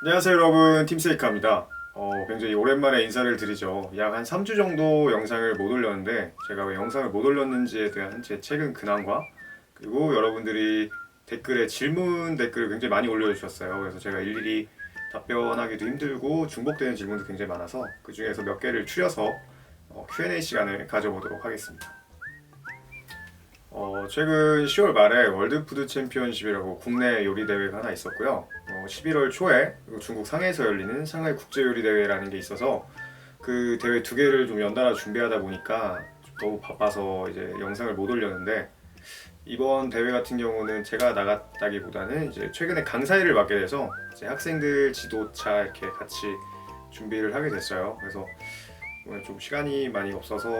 안녕하세요 여러분. 팀세이카입니다. 어, 굉장히 오랜만에 인사를 드리죠. 약 한 3주 정도 영상을 못 올렸는데 제가 왜 영상을 못 올렸는지에 대한 제 최근 근황과 그리고 여러분들이 댓글에 질문 댓글을 굉장히 많이 올려주셨어요. 그래서 제가 일일이 답변하기도 힘들고 중복되는 질문도 굉장히 많아서 그 중에서 몇 개를 추려서 어, Q&A 시간을 가져보도록 하겠습니다 어, 최근 10월 말에 월드푸드 챔피언십이라고 국내 요리 대회가 하나 있었고요. 어, 11월 초에 중국 상해에서 열리는 상하이 국제 요리 대회라는 게 있어서 그 대회 두 개를 좀 연달아 준비하다 보니까 좀 너무 바빠서 이제 영상을 못 올렸는데 이번 대회 같은 경우는 제가 나갔다기보다는 이제 최근에 강사일을 맡게 돼서 이제 학생들 지도차 이렇게 같이 준비를 하게 됐어요. 그래서 좀 시간이 많이 없어서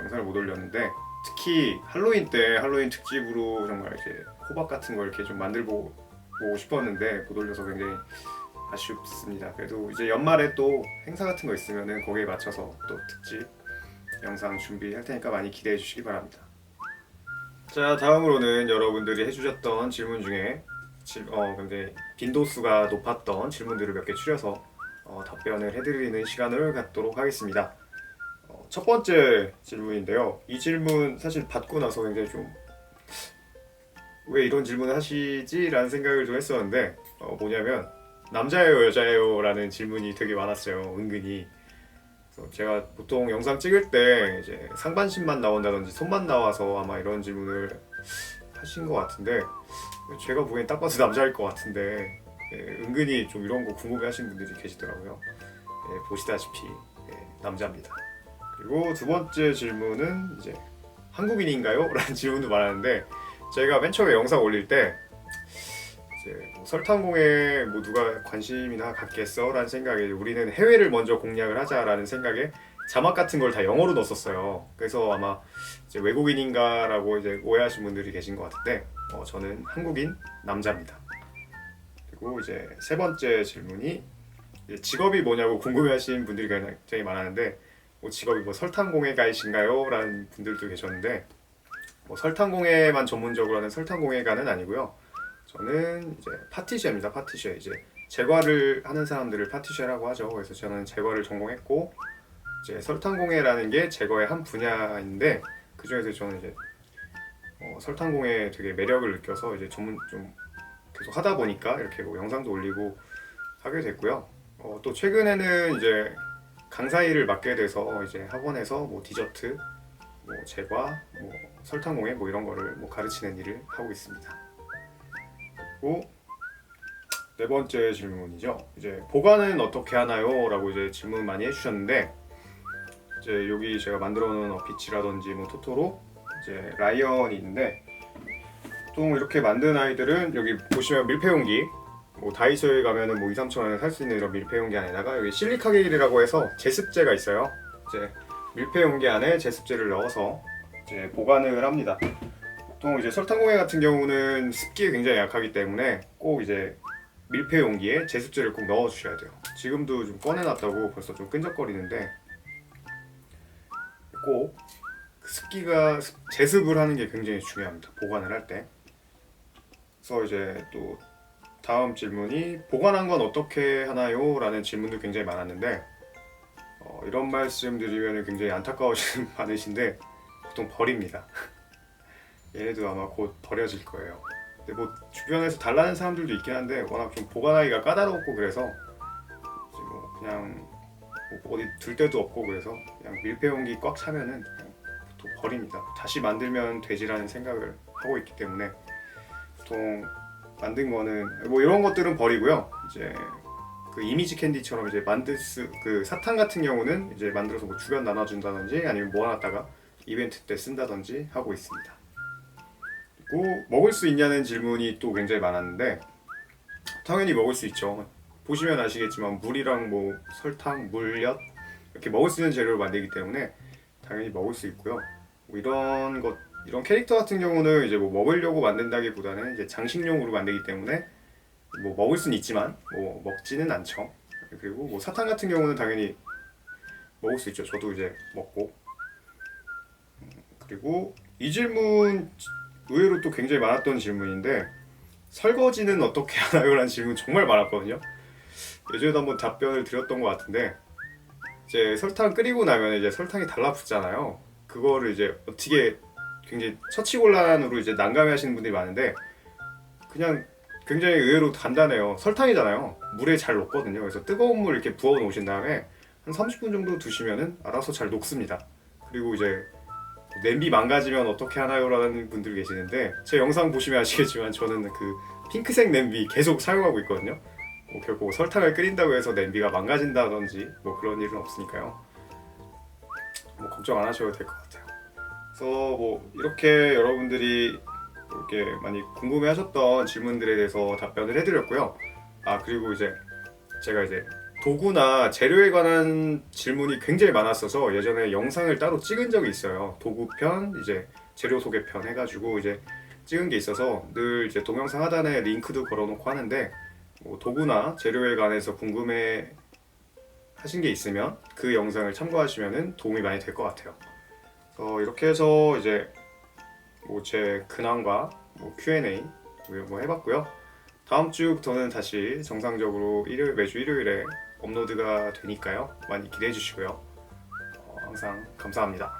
영상을 못 올렸는데 특히 할로윈 때 할로윈 특집으로 정말 이렇게 호박 같은 걸 이렇게 좀 만들고 보고 싶었는데 못 올려서 굉장히 아쉽습니다. 그래도 이제 연말에 또 행사 같은 거 있으면은 거기에 맞춰서 또 특집 영상 준비할 테니까 많이 기대해 주시기 바랍니다. 자 다음으로는 여러분들이 해주셨던 질문 중에 질, 어, 굉장히 빈도수가 높았던 질문들을 몇 개 추려서 어, 답변을 해드리는 시간을 갖도록 하겠습니다. 어, 첫 번째 질문인데요. 이 질문 사실 받고 나서 굉장히 좀 왜 이런 질문을 하시지라는 생각을 좀 했었는데 어, 뭐냐면 남자예요 여자예요라는 질문이 되게 많았어요 은근히. 제가 보통 영상 찍을 때 이제 상반신만 나온다든지 손만 나와서 아마 이런 질문을 하신 것 같은데 제가 보기엔 딱 봐도 남자일 것 같은데 예, 은근히 좀 이런 거 궁금해하시는 분들이 계시더라고요. 예, 보시다시피 예, 남자입니다 그리고 두 번째 질문은 이제 한국인인가요? 라는 질문도 많았는데 제가 맨 처음에 영상 올릴 때 이제 뭐 설탕공에 뭐 누가 관심이나 갖겠어? 라는 생각에 우리는 해외를 먼저 공략을 하자라는 생각에 자막 같은 걸 다 영어로 넣었었어요. 그래서 아마 이제 외국인인가라고 이제 오해하신 분들이 계신 것 같은데 어, 저는 한국인 남자입니다. 그리고 이제 세 번째 질문이 직업이 뭐냐고 궁금해하시는 분들이 굉장히 많았는데 뭐 직업이 뭐 설탕공예가이신가요? 라는 분들도 계셨는데 뭐 설탕공예만 전문적으로 하는 설탕공예가는 아니고요. 저는 이제 파티시에입니다. 파티시에 이제 제과를 하는 사람들을 파티시에라고 하죠. 그래서 저는 제과를 전공했고 이제 설탕공예라는 게 제과의 한 분야인데 그 중에서 저는 이제 어, 설탕공예 되게 매력을 느껴서 이제 전문 좀 계속 하다 보니까 이렇게 뭐 영상도 올리고 하게 됐고요. 어, 또 최근에는 이제 강사 일을 맡게 돼서 이제 학원에서 뭐 디저트, 뭐 제과, 뭐 설탕 공예 뭐 이런 거를 뭐 가르치는 일을 하고 있습니다. 그리고 네 번째 질문이죠. 이제 보관은 어떻게 하나요?라고 이제 질문 많이 해주셨는데 이제 여기 제가 만들어놓은 어피치라든지 뭐 토토로, 이제 라이언이 있는데 보통 이렇게 만든 아이들은 여기 보시면 밀폐 용기 뭐 다이소에 가면은 뭐 2, 3천 원에 살 수 있는 이런 밀폐 용기 안에다가 여기 실리카 게일이라고 해서 제습제가 있어요. 이제 밀폐 용기 안에 제습제를 넣어서 이제 보관을 합니다. 보통 이제 설탕공예 같은 경우는 습기에 굉장히 약하기 때문에 꼭 이제 밀폐 용기에 제습제를 꼭 넣어 주셔야 돼요. 지금도 좀 꺼내놨다고 벌써 좀 끈적거리는데 꼭그 습기가 습- 제습을 하는 게 굉장히 중요합니다. 보관을 할 때. 그래서 이제 또 다음 질문이 보관한 건 어떻게 하나요? 라는 질문도 굉장히 많았는데 어, 이런 말씀 드리면 굉장히 안타까워지는 많으신데 보통 버립니다. 얘네도 아마 곧 버려질 거예요. 근데 뭐 주변에서 달라는 사람들도 있긴 한데 워낙 좀 보관하기가 까다롭고 그래서 뭐 그냥 뭐 어디 둘 데도 없고 그래서 그냥 밀폐용기 꽉 차면은 보통 버립니다. 다시 만들면 되지라는 생각을 하고 있기 때문에 보통 만든 거는 뭐 이런 것들은 버리고요. 이제 그 이미지 캔디처럼 이제 만들 수 그 사탕 같은 경우는 이제 만들어서 뭐 주변 나눠준다든지 아니면 모아놨다가 이벤트 때 쓴다든지 하고 있습니다. 그리고 먹을 수 있냐는 질문이 또 굉장히 많았는데 당연히 먹을 수 있죠. 보시면 아시겠지만 물이랑 뭐 설탕, 물엿 이렇게 먹을 수 있는 재료를 만들기 때문에 당연히 먹을 수 있고요. 뭐 이런 것 이런 캐릭터 같은 경우는 이제 뭐 먹으려고 만든다기보다는 이제 장식용으로 만들기 때문에 뭐 먹을 수는 있지만 뭐 먹지는 않죠. 그리고 뭐 사탕 같은 경우는 당연히 먹을 수 있죠. 저도 이제 먹고 음, 그리고 이 질문 의외로 또 굉장히 많았던 질문인데 설거지는 어떻게 하나요? 라는 질문 정말 많았거든요. 예전에도 한번 답변을 드렸던 것 같은데 이제 설탕 끓이고 나면 이제 설탕이 달라붙잖아요. 그거를 이제 어떻게 굉장히 처치 곤란으로 이제 난감해하시는 분들이 많은데 그냥 굉장히 의외로 간단해요. 설탕이잖아요. 물에 잘 녹거든요. 그래서 뜨거운 물 이렇게 부어 놓으신 다음에 한 30분 정도 두시면은 알아서 잘 녹습니다. 그리고 이제 냄비 망가지면 어떻게 하나요라는 분들 계시는데 제 영상 보시면 아시겠지만 저는 그 핑크색 냄비 계속 사용하고 있거든요. 뭐 결국 설탕을 끓인다고 해서 냄비가 망가진다든지 뭐 그런 일은 없으니까요. 뭐 걱정 안 하셔도 될 것 같아요. 그래서 뭐 이렇게 여러분들이 이렇게 많이 궁금해하셨던 질문들에 대해서 답변을 해드렸고요. 아 그리고 이제 제가 이제 도구나 재료에 관한 질문이 굉장히 많았어서 예전에 영상을 따로 찍은 적이 있어요. 도구편 이제 재료 소개편 해가지고 이제 찍은 게 있어서 늘 이제 동영상 하단에 링크도 걸어놓고 하는데 뭐 도구나 재료에 관해서 궁금해 하신 게 있으면 그 영상을 참고하시면 도움이 많이 될 것 같아요. 그래서 이렇게 해서 이제 뭐 제 근황과 뭐 Q&A 뭐 해봤고요. 다음 주부터는 다시 정상적으로 일요일 매주 일요일에 업로드가 되니까요. 많이 기대해 주시고요. 어, 항상 감사합니다.